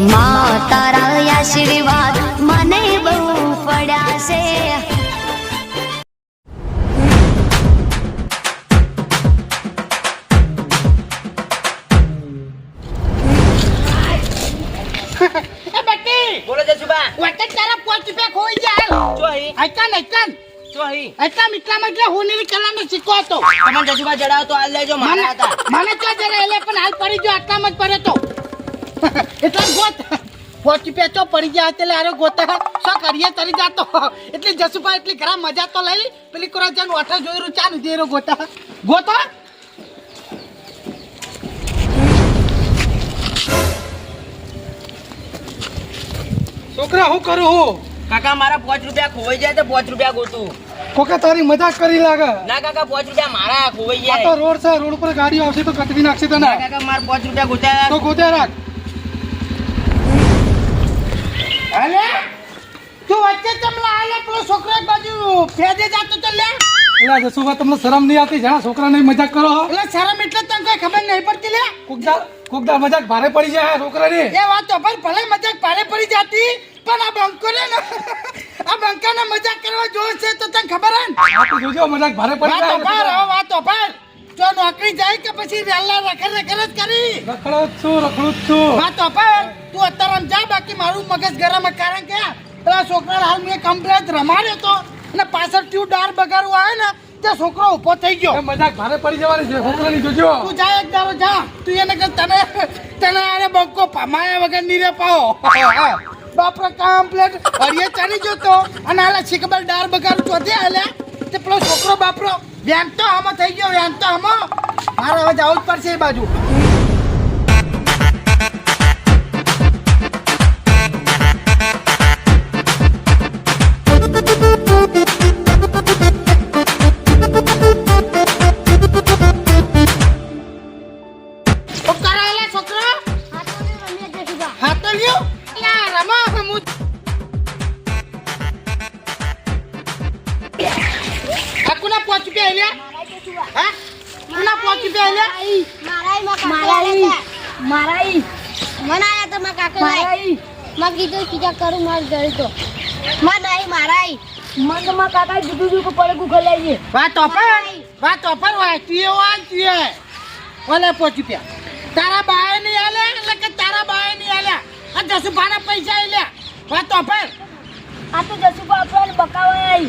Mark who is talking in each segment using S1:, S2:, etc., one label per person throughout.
S1: માં તારા આશીર્વાદ મને બહુ પડ્યા છે
S2: બોલો
S3: તારા પોચ રૂપિયા ખોઈ જાય
S2: જો અહીં.
S3: આઈકાન આઈકાન.
S2: જો અહીં.
S3: આટલા એટલે હું નીરી કલાનો સિક્કો હતો.
S2: તમને જશુબા જડાવો તો હાલ લેજો
S3: મને
S2: મારા હતા
S3: મને તો જરા એટલે પણ હાલ પડી ગયો આટલામાં જ પડ્યો તો એટલે ગોત. પોચી પેચો પડી ગયા એટલે અરે ગોતા શું કરીએ તરી જાતો. એટલે જસુભા એટલી ઘણા મજા તો લઈ પેલી કોરા જાન ઓઠા જોઈ રહ્યું ચાલુ રહ્યો ગોતા ગોતા
S4: છોકરા હું કરું હું?
S2: કાકા મારા પાંચ રૂપિયા ખોવાઈ જાય તો પાંચ રૂપિયા ગોતું.
S4: કોકે તારી મજાક કરી લાગે?
S2: ના કાકા પાંચ રૂપિયા મારા ખોવાઈ
S4: જાય તો રોડ છે રોડ પર ગાડી આવશે તો કટવી નાખશે તને.
S2: ના કાકા મારા પાંચ રૂપિયા ગોતા
S4: તો ગોતા રાખ.
S3: અલે? તું વચ્ચે ચમલા આલે? પેલો છોકરો એક બાજુ ફેદે જાતો તો લે.
S4: એટલે જસુભા તમને શરમ નહીં આવતી? જણા છોકરાને મજાક કરો.
S3: એટલે શરમ એટલે તને કઈ ખબર નહીં પડતી લે.
S4: કુકદાર કુકદાર મજાક ભારે પડી જાય છોકરાની.
S3: એ વાત તો પણ ભલે મજાક ભારે પડી જાતી પણ આ બંકો ને આ બંકાને મજાક કરવા જોશે તો તને ખબર હે ને?
S4: આ તો જોજો મજાક ભારે પડી
S3: વાતો ભાર
S4: જાય
S3: હવે વાતો ભાર જો નોકરી જાય કે પછી વેલા રખડ રખડ જ કરી?
S4: રખડો જ છું રખડું જ છું.
S3: હા તો પણ તું અત્યારે આમ જા બાકી મારું મગજ ગરમ છે. કારણ કે પેલા છોકરાને હાલ મેં કમ્પ્લેટ રમાડ્યો તો અને પાછળ ટ્યુ ડાર બગાડવું આવે ને તે છોકરો ઊભો થઈ ગયો.
S4: મજાક ભારે પડી જવાની છે છોકરાની જોજો.
S3: તું જા એક દારો જા. તું એને કે તને તને આને બકો પમાયા વગર નીરે પાઓ બાપરા કમ્પ્લેટ હરિયે ચાલી જતો અને આલા શીખબર ડાર બગાડું ચોથે આલે તે પેલો છોકરો બાપરો વ્યાન તો આમાં થઈ ગયો વ્યાન તો આમાં. મારે હવે જવું જ પડશે એ બાજુ.
S5: કરું માર ગળી તો. માં નહીં મારાઈ માં તો મારા કાકા જુદું જુદું પડે પડે લઈએ
S3: વાત ઓફર વાત ઓફર હોય તું એ હોય તું એ. ઓલે પહોંચી રૂપિયા તારા બાએ નહીં આલે એટલે કે તારા બાએ નહીં આલ્યા આ જસુ ભાડા પૈસા આલ્યા વાત ઓફર
S5: આ તો જસુબા બકાવા બકાવાય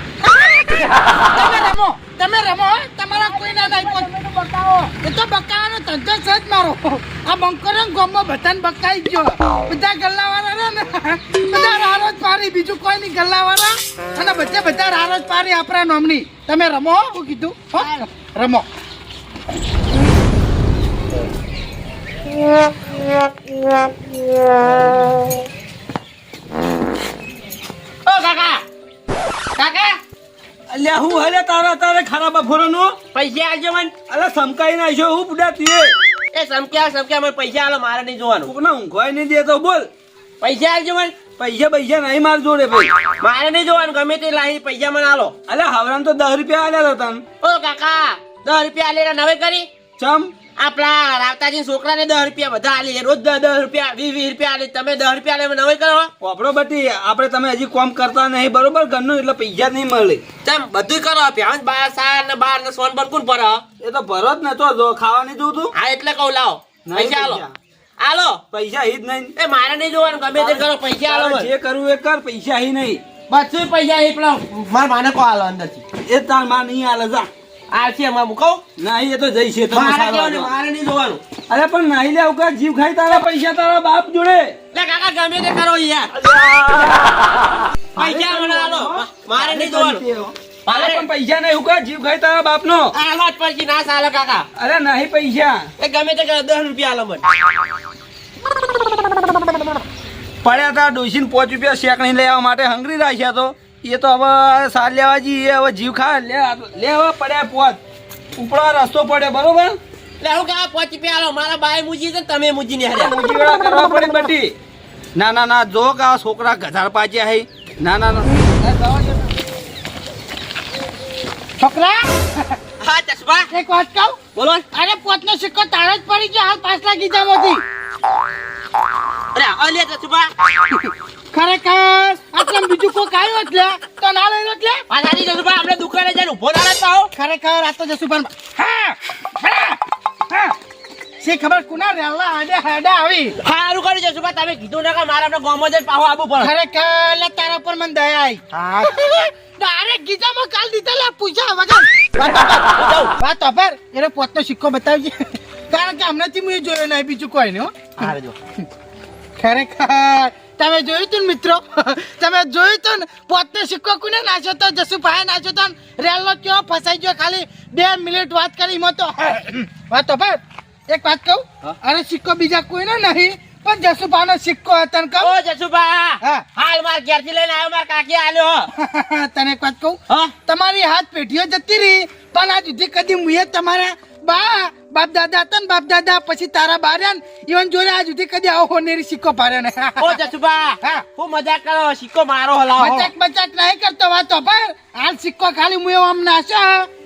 S3: તમે રમો તમે રમો તમારા કોઈ ના થાય
S5: બકાવો.
S3: એ તો બકાવાનો ધંધો છે જ મારો. આ બંકરો ગોમમાં બધાને બકાઈ ગયો. બધા ગલ્લાવાળા ને. બીજું કોઈ નહીં ગલ્લાવાળા. અને બધા બધા રારો પારી આપણા નોમની. તમે રમો હું કીધું. રમો. ઓ કાકા. કાકા.
S6: અલ્યા હું હલે તારા તારે ખરાબ બફોરનું
S2: પૈસા આવજો મને.
S6: અલે સમકાઈ નાખ્યો હું બુડા તીએ.
S2: એ સમક્યા સમક્યા મને પૈસા આલો મારે નહીં જોવાનું.
S6: કોકને ઊંઘવાય નહીં દેતો બોલ.
S2: પૈસા આવજો મને.
S6: પૈસા પૈસા નહીં માર જોડે ભાઈ.
S2: મારે નહીં જોવાનું ગમે તે લાવી પૈસા મને આલો.
S6: અલે હવરામ તો દસ રૂપિયા આલ્યા હતા તને.
S2: ઓ કાકા દસ રૂપિયા આલે નવે કરી?
S6: ચમ?
S2: આપણા રાવતાજી છોકરાને દસ રૂપિયા બધા આલી રોજ દસ દસ રૂપિયા વીસ વીસ રૂપિયા આલી તમે દસ રૂપિયા આલે નવે કરો
S6: વાપરો બટી આપણે તમે હજી કોમ કરતા નહીં બરોબર? ઘરનું એટલે પૈસા નહીં મળે.
S2: તેમ બધું કરો ભ્યાંજ બાર સાર ને બાર ને સોન પર કોણ ભરો?
S6: એ તો ભરો જ ને જો ખાવાની જોઉં તું
S2: હા એટલે કહું લાવો.
S6: નહીં
S2: પૈસા આલો.
S6: પૈસા.
S2: આલો
S6: પૈસા હી જ નહીં.
S2: એ મારે નહીં જોવાનું ગમે તે કરો પૈસા આલો
S6: જે કરવું એ કર પૈસા હી નહીં.
S2: બધું પૈસા હી પેલા માર માને કો આલો અંદરથી.
S6: એ તારમાં નહીં આલે જા.
S2: આરસી એમાં મૂકો
S6: નહીં એ તો જઈ છે
S2: મારે. મારે નહીં જોવાનું.
S6: અરે પણ નહીં લેવું કે જીવ ખાઈ તારા પૈસા તારા બાપ જોડે.
S2: લે કાકા ગમે તે કરો યાર. પૈસા મને આલો મારે નહીં જોવાનું.
S6: પણ પૈસા નહીં ઉકા જીવ ખાઈ તારા બાપ નો
S2: આલો જ પછી ના ચાલે કાકા.
S6: અરે નહીં પૈસા.
S2: એ ગમે તે કરો દસ રૂપિયા આલો મને.
S6: પડ્યા હતા ડોસીને પાંચ રૂપિયા શેકણી લેવા માટે હંગરી રાખ્યા તો. એ તો હવે સાર લેવા જઈએ હવે જીવ ખા લે લે હવે પડ્યા પોત ઉપડા રસ્તો પડે બરોબર?
S2: લે હું કાકા પાંચ રૂપિયા આલો મારા બાય મુજી છે તમે મુજી ને
S6: કરવા પડે બટી ના ના ના જો કે આ છોકરા ગધાર પાચ્યા હે ના ના ના.
S3: છોકરા?
S2: હા ચશ્મા
S3: એક વાત કહું?
S2: બોલો.
S3: અરે પોતનો સિક્કો તારે જ પડી ગયો હાલ પાછલા ગીજામાંથી
S2: અરે અલ્યા જસુભા
S3: ખરેખર? આટલે બીજું કોઈ આવ્યું એટલે તો ના લઈ લો. એટલે
S2: આ જસુભા આપણે દુકાને જઈને ઊભો ના રહેતા
S3: ખરેખર આ તો જસુભાન હા હા, હા. શી ખબર કુના રેલા હાડે હાડે આવી?
S2: સારું કર્યું જસુભા તમે કીધું ને કે મારે આપણે ગામમાં જઈને પાહો આવવું પડે
S3: ખરેખર તારા પર મને દયા આવી ડાયરેક્ટ ગીતામાં કાલ દીધા લે પૂછ્યા વગર. વાત એનો પોતનો સિક્કો બતાવજે. કારણ કે હમણાંથી હું એ જોયો નહીં બીજું કોઈ નહીં હો.
S2: હારે જો.
S3: ખરેખર. તમે જોયું તું ને મિત્રો? તમે જોયું તું ને? પોતે સિક્કો કોને નાખ્યો તો? જસુભાઈ નાખ્યો તો રેલનો કયો ફસાઈ ગયો ખાલી? બે મિનિટ વાત કરી મતો વાત તો ભાઈ એક વાત કહું? અરે સિક્કો બીજા કોઈનો નહીં. પણ જસુભાઈનો સિક્કો હતો ને
S2: જસુભા હાલ માર ઘેરથી લઈને આવ્યો માર કાકી આલ્યો
S3: તને એક વાત કહું? તમારી હાથ પેઢીઓ જતી રહી પણ આ સુધી કદી મુએ તમારા બા બાપ દાદા હતા ને બાપ દાદા પછી તારા બાર્યા ને ઈવન જોડે આ સુધી કદી આવો હોનેરી સિક્કો પાડ્યો ને
S2: ઓ જસુભા
S3: હા.
S2: મજાક કરો સિક્કો મારો હલાવો.
S3: મચાક મજાક નહીં કરતો વાતો પર હાલ સિક્કો ખાલી મુએ આમ નાશો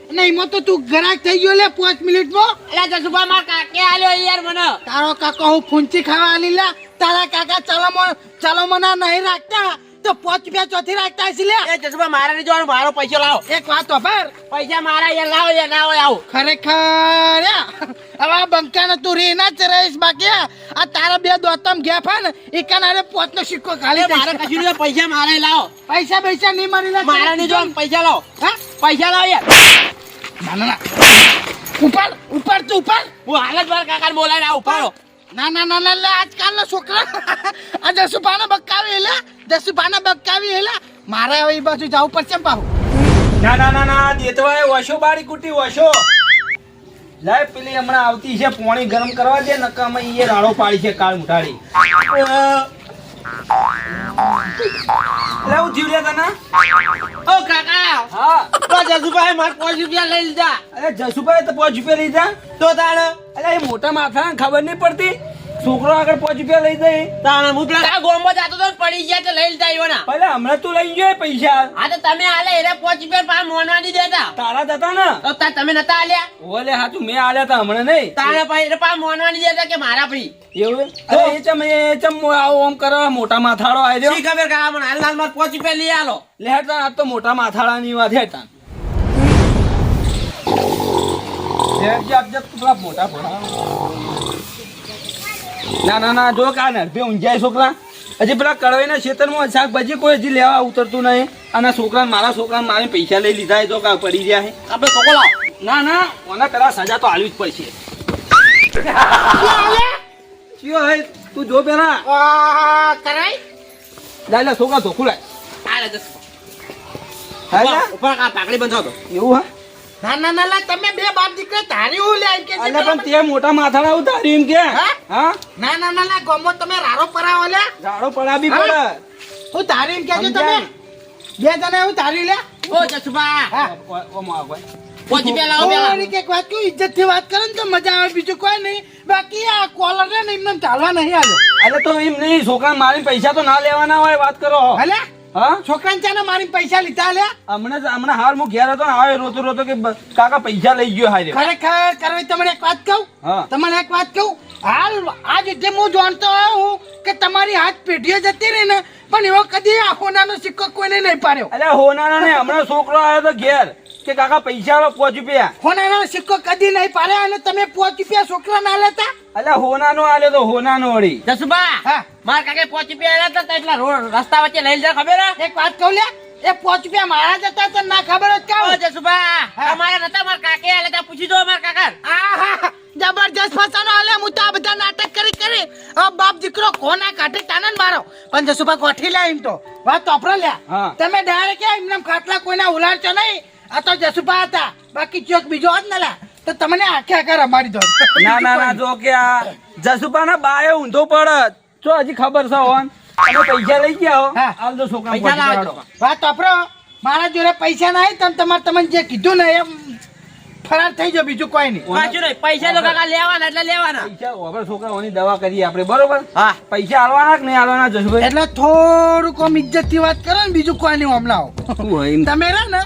S3: અને એમાં તો તું ગરાક થઈ ગયો લે પાંચ મિનિટમાં.
S2: એટલે જસુભા માર કાકે આલ્યો યાર મને.
S3: તારો કાકો હું ફૂંચી ખાવા આલી લે. તારા કાકા ચાલો ચાલો મના નહીં રાખતા. તો પાંચ રૂપિયા ચોથી રાખતા હશે લે.
S2: એ જસુભા મારા નહીં જોવાનું મારો પૈસો લાવો.
S3: એક વાત પર
S2: પૈસા મારા યાર લાવો યાર ના હોય આવું.
S3: ખરેખર. હવે આ બંકાને તું રી ના ચરાઈશ બાકી આ તારા બે દોતમ ગયા ફા ને એ કનારે પોતનો સિક્કો ખાલી
S2: મારે કશું પૈસા મારે લાવો.
S3: પૈસા પૈસા નહીં મારી લે
S2: મારા નહીં જોવાનું પૈસા લાવો.
S3: હા?
S2: પૈસા લાવો યાર.
S3: ના ના ના ઉપર ઉપર તું ઉપર
S2: હું હાલ જ મારા કાકાને બોલાવીને આવું પાડો
S3: ના ના ના ના લે આજકાલના છોકરા. આ બકાવી લે જસુભાને બકાવી લે મારે હવે એ બાજુ જવું પડશે ને
S6: ના ના ના ના દેતવાય વશો બારી કુટી વશો લાય પેલી હમણાં આવતી છે પોણી ગરમ કરવા દે નકામાં એ રાડો પાડી છે કાળ મુઠાડી. એટલે હું જીવ તને?
S2: ઓ કાકા!
S6: હા.
S2: તો જસુભાઈ મારે પાંચ રૂપિયા લઈ લીધા.
S6: અરે જસુભાઈ તો પાંચ રૂપિયા લઈ જા.
S2: તો તાણ?
S6: અરે એ મોટા માથા ખબર નહીં પડતી. છોકરો આગળ પાંચ રૂપિયા લઈ જાય.
S2: તાણ હું પેલા ગોમમાં જાતો તો પડી ગયા તો લઈ લીધા ઈવોના.
S6: ભલે હમણાં તું લઈ ગયો પૈસા.
S2: હા તો તમે આલે એને પાંચ રૂપિયા પા મોનવા દી દેતા.
S6: તારા જતા ને?
S2: તો તા તમે નતા આલ્યા?
S6: ઓલે હાચું મેં આલ્યા તા હમણાં નહીં.
S2: તારા પા મોનવા નહીં દેતા કે મારા પડી?
S6: એવું અરે એ ચમ એ ચમ આવો ઓમ કરવા મોટા માથાળો આવ્યો
S2: શી ખબર કાકા મને હાલ હાલ પહોંચી પાંચ લઈ આલો.
S6: લેતા આ તો મોટા માથાળાની વાત હેતા મોટા ના ના ના જો કા નરભે ઊંઝાય છોકરા. હજી પેલા કડવાઈના ખેતરમાં શાકભાજી કોઈ હજી લેવા ઉતરતું નહીં. અને છોકરા મારા છોકરા મારે પૈસા લઈ લીધા જો તો કા પડી ગયા છે.
S2: આપણે ચોકો
S6: ના ના ઓના પેલા સજા તો આવી જ પડશે. ચિયો હે તું જો પેલા
S3: આ કરાય
S6: લે છોકરા ધોખું લાય
S2: આલે દસ ઉપર કા પાકડી બંધાવો તો
S6: એવું હા
S3: ના ના ના તમે બે બાપ દીકરા તારી હું લે કે
S6: અલે પણ તે મોટા માથાડા હું તારી એમ કે
S3: હા?
S6: હા
S3: ના ના ના ના ગમો તમે રારો પરાવો લે
S6: પડા બી પડે
S3: હું તારી એમ
S6: કે.
S3: તમે બે જણા હું તારી લે
S2: ઓ જસુભા
S3: હા
S6: ઓ- ઓ આગળ.
S2: લાવો પેલા
S3: એક વાત કહું ઇજ્જતથી વાત કરે ને તો મજા આવે બીજું કોઈ નહીં. બાકી આ કોલર ને એમને ચાલવા નહીં આવ્યો.
S6: અલે તો એમ નહીં છોકરા મારી પૈસા તો ના લેવાના હોય વાત કરો.
S3: હલે?
S6: હા?
S3: છોકરાને ચાને મારી પૈસા લીધા લે?
S6: હમણાં હમણાં હાલ હું ઘેર હતો ને આવે રોતો રોતો કે કાકા પૈસા લઈ ગયો હારે.
S3: ખરેખર કરવી તમને એક વાત કહું?
S6: હા.
S3: તમને એક વાત કહું? હાલ આજ રીતે હું જાણતો હું કે તમારી હાથ પેઢીઓ જતી રહી ને પણ એવો કદી આ હોનાનો સિક્કો કોઈને નહીં પાડ્યો.
S6: એટલે હોનાના ને હમણાં છોકરો આવ્યો તો ઘેર. કે કાકા પૈસા આલો પોચ રૂપિયા.
S3: હોનાનો સિક્કો કદી નહીં પાડે અને તમે પોચ રૂપિયા છોકરા ના લેતા
S6: અલે હોનાનો આલે તો હોનાનો વળી.
S2: જસુભા
S3: હા.
S2: મારા કાકે પાંચ રૂપિયા આલ્યા તો એટલા રોડ રસ્તા વચ્ચે લઈ જા ખબર
S3: એક વાત કહું લે એ પોચ રૂપિયા મારા જતા તો ના ખબર જ
S2: ઓ
S3: કાં
S2: જસુભા
S3: હા.
S2: નતા મારા કાકે આલે તો પૂછી દો મારા કાકા.
S3: આહા, જબરજસ્ત ફસાનો આલે હું તો આ બધા નાટક કરી કરી. હવે બાપ દીકરો કોના કાઢે તાનન મારો? પણ જસુભા કોઠી લે એમ તો. વાત તોપરો લે તમે ડાયરેક્ટ કે એમને ખાટલા કોઈના ઉલાડશો નહીં. આ તો જસુભા હતા. બાકી ચોક બીજો હોત ને લા તો તમને આખે આખા રમાડી દો
S6: ના ના ના જો કે આ જસુભા ના બાએ ઊંધો પડત. જો હજી ખબર છે ઓન તમે પૈસા લઈ ગયા હો. હાલ તો છોકરા
S2: પૈસા લાવો
S3: વાત તોપરો મારા જોડે પૈસા નહીં તમે તમારે તમને જે કીધું ને એમ ફરાર થઈ જાવ બીજું કોઈ નહીં.
S2: પાછું નહીં? પૈસા તો કાકા લેવાના એટલે લેવાના.
S6: પૈસા હવે છોકરાઓની દવા કરીએ આપણે બરોબર?
S2: હા.
S6: પૈસા આલવાના કે નહીં આલવાના જસુભાઈ?
S3: એટલે થોડુંક આમ ઇજ્જતથી વાત કરો ને બીજું કોઈ નહીં હમણાં તમે રહે ને.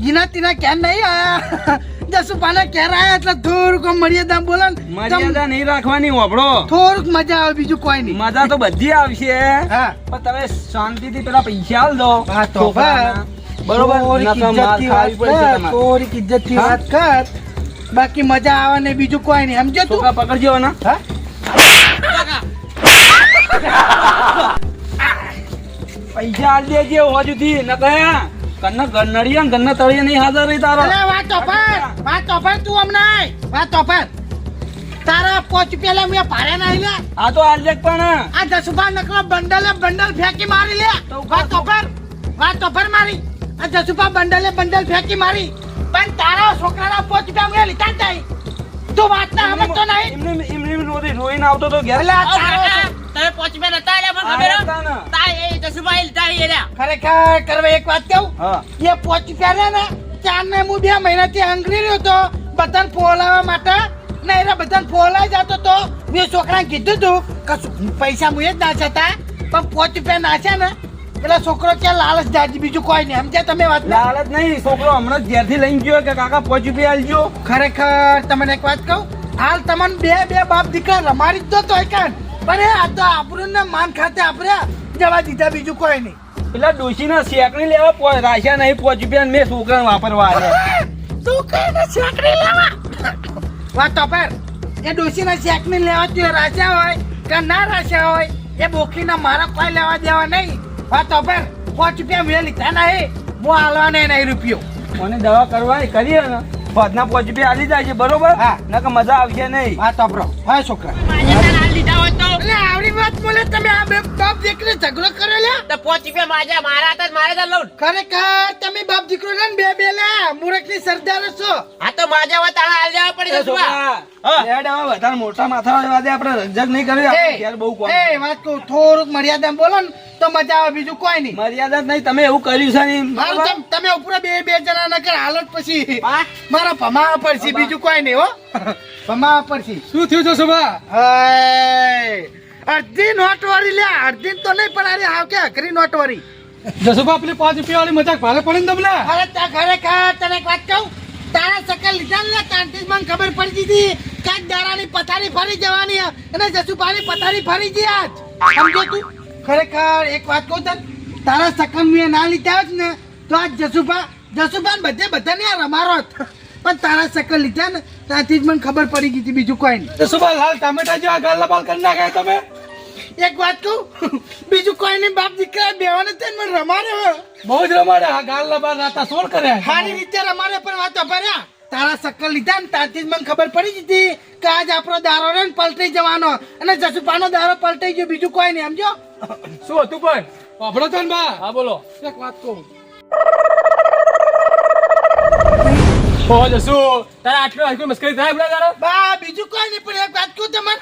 S3: જીના તીના ક્યાં નહીં આયા? જસુભાને ઘેર આયા એટલે થોડુંક મર્યાદા બોલે
S6: મર્યાદા નહીં રાખવાની હોભળો
S3: થોડુંક મજા આવે બીજું કોઈ નહીં.
S6: મજા તો બધી આવશે.
S3: હા.
S6: પણ તમે શાંતિથી પેલા પૈસા આલ દો.
S3: હા તો
S6: બરોબર?
S3: થોડીક ઇજ્જતથી વાત કર, કર. બાકી મજા આવે ને બીજું કોઈ નહીં. સમજો તું?
S6: પકડજો ને
S3: હા?
S6: પૈસા આલ દેજે હોજુથી ન કયા કન્ના ગન્નડિયા ને ગન્ના તળિયા નહીં હાજર રહી તારો.
S3: અરે વાત તો પર વાત તો પર તું હમણાં. વાત તો પર. તારા પોચ પેલા મે ભારે ના લે.
S6: આ તો દેખ પણ.
S3: આ જસુભા નકલો બંડલે બંડલ ફેંકી મારી લે. વાત તો પર વાત તો પર મારી. આ જસુભા બંડલે બંડલ ફેંકી મારી. પણ તારા છોકરાના પોચ પે મે લીધા જાય તો વાત ના સમજતો નહીં.
S6: એમને એમને રોઈ રોઈને આવતો તો ઘેર.
S3: લે તારો
S2: તમે પોચ બે નતા આલ્યા પણ ખબર
S6: હતા ને.
S2: તા એ જસુભાઈ લીધા એ રહ્યા
S3: ખરેખર કરવા એક વાત કહું?
S6: હા.
S3: એ પોચ રૂપિયા ને ચાર ને હું બે મહિનાથી હંગરી રહ્યો તો બધાને ફોલાવા માટે ને એના બધાને ફોલાઈ જતો તો મેં છોકરાને કીધું તું કે પૈસા મુએ જ નાખ્યા હતા પણ પોચ રૂપિયા નાખ્યા ને એટલે છોકરો કે લાલચ જાજી બીજું કોઈ નહીં. સમજ્યા તમે વાત
S6: લાલચ નહીં છોકરો હમણાં જ ઘેરથી લઈને ગયો કે કાકા પોચ રૂપિયા આલજો.
S3: ખરેખર તમને એક વાત કહું? હાલ તમને બે બે બાપ દીકરા રમાડી જ દો તો કાન પણ એ આ તો આપણું ને માન ખાતે આપણે જવા દીધા બીજું કોઈ નહીં.
S6: પેલા ડોશીના શેકણી લેવા રાશિયા નહીં પોચ રૂપિયા ને મેં છોકરાને વાપરવા આવ્યા
S3: તું કઈને શેકડી લેવા? વાત તો પર. એ ડોશીના શેકની લેવા તું રાશિયા હોય કે ના રાશિયા હોય એ બોખીના મારા કોઈ લેવા દેવા નહીં. વાત તો પર. પાંચ રૂપિયા મેં લીધા નહીં. હું હાલવા નહીં નહીં રૂપિયો.
S6: મને દવા કરવા કરીએ ને પદના પોચ રૂપિયા આલી જાય છે બરોબર?
S3: હા.
S6: નકર મજા આવશે નહીં.
S3: વાત તો બ્રો હા છોકરા. એટલે આવડી વાત બોલે તમે આ બે બાપ દીકરી ઝઘડો કર્યો લે
S2: તો પોચ રૂપિયા માજા મારા હતા મારે તો લઉં.
S3: ખરેખર તમે બાપ દીકરો ને બે બે લે મૂર્ખની સરદાર છો.
S2: આ તો માજા વાત આ હાલ જવા પડી
S6: છોકરા, લેડ હવે વધારે મોટા માથા વાળા વાદે આપણે રંજક નહીં કરવી આપણે ઘેર બહુ કોમ.
S3: એ વાત કહું થોડુંક મર્યાદા બોલો ને તો મજા આવે બીજું કોઈ નહીં.
S6: મર્યાદા નહીં તમે એવું કર્યું છે નહીં?
S3: તમ- ઉપર બે બે જણા ના કર હાલત પછી? મારા ભમા પડશે બીજું કોઈ નહીં હો. ભમા પડશે.
S4: શું થયું જસુભા
S3: હે, અડધી નોટ વાળી લે અડધી તો નહીં પણ અરે હાવ કે અઘરી નોટ વાળી
S4: જસુભા પેલી પાંચ રૂપિયા વાળી મજાક ભાલે પડે ને તમને?
S3: અરે તા ખરેખર તને એક વાત કહું? તારા સકલ લીધા ને તાંતી મને ખબર પડી હતી કે આજ દારાની પથારી ફરી જવાની. અને જસુભાની પથારી ફરી ગઈ આજ. સમજો તું? ખરેખર એક વાત કહું તને તારા સકલ મેં ના લીધા જ ને તો આજ જસુભા જસુભાન ને બધે બધાને આ રમારો. પણ તારા સકલ લીધા ને ત્યાંથી જ મને ખબર પડી ગઈ હતી બીજું કોઈ નહીં.
S4: જસુભા લાલ ટામેટા જેવા ગાલ બાલ કરી નાખ્યા તમે?
S3: એક વાત કહું? બીજું કોઈ નહીં બાપ દીકરા બેવાને તે મને રમાડ્યો
S4: બહુ જ રમાડે હા ગાલ લબાલ રાતા સોળ કરે
S3: સારી રીતે રમાડે પણ વાત ભર્યા. તારા સક્કર લીધા ને તારથી જ મને ખબર પડી જતી હતી કે આજ આપણો દારો રે પલટાઈ જવાનો. અને જસુપાનો દારો પલટાઈ ગયો બીજું કોઈ નહીં. સમજો?
S4: શું હતું પણ? વાપરો તો ને બા. હા બોલો. એક વાત કહું. ઓ જસુ તારે આટલો આટલી મસ્કરી થાય બધા તારો?
S3: બા બીજું કોઈ નહીં પણ એક વાત કહું તમને.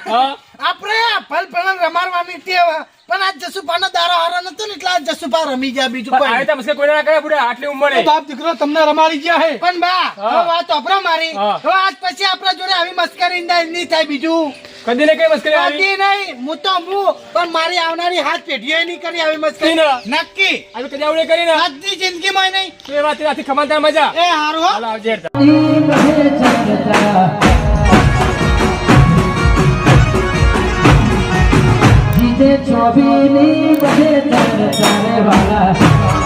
S3: આપણે ભલ ભલ રમાડવાની ટેવ પણ આજ જસુપાનો દારો હારો નતો ને એટલે આજ જસુપા રમી ગયા બીજું કોઈ નહીં.
S4: મસ્કરી કોઈ ના કરે બુડા આટલી ઉંમરે. બાપ દીકરો તમને રમાડી ગયા હે.
S3: પણ બા. હવે વાત મારી. હવે આજ પછી આપણા જોડે આવી મસ્કરી નહીં થાય બીજું.
S4: કદી ને કઈ મસ્કરી આવી?
S3: કદી નહીં હું તો હું પણ મારી આવનારી હાથ પેઢીઓ નહીં કરી આવી મસ્કરી. નક્કી.
S4: આવી કદી આવડે કરી ને.
S3: આજની જિંદગીમાં નહીં.
S4: એ વાત આથી ખમાતા મજા.
S3: એ હારું હો.
S4: હાલો આવજે.
S7: જીતે ચોબીની બહે તર તારે વાળા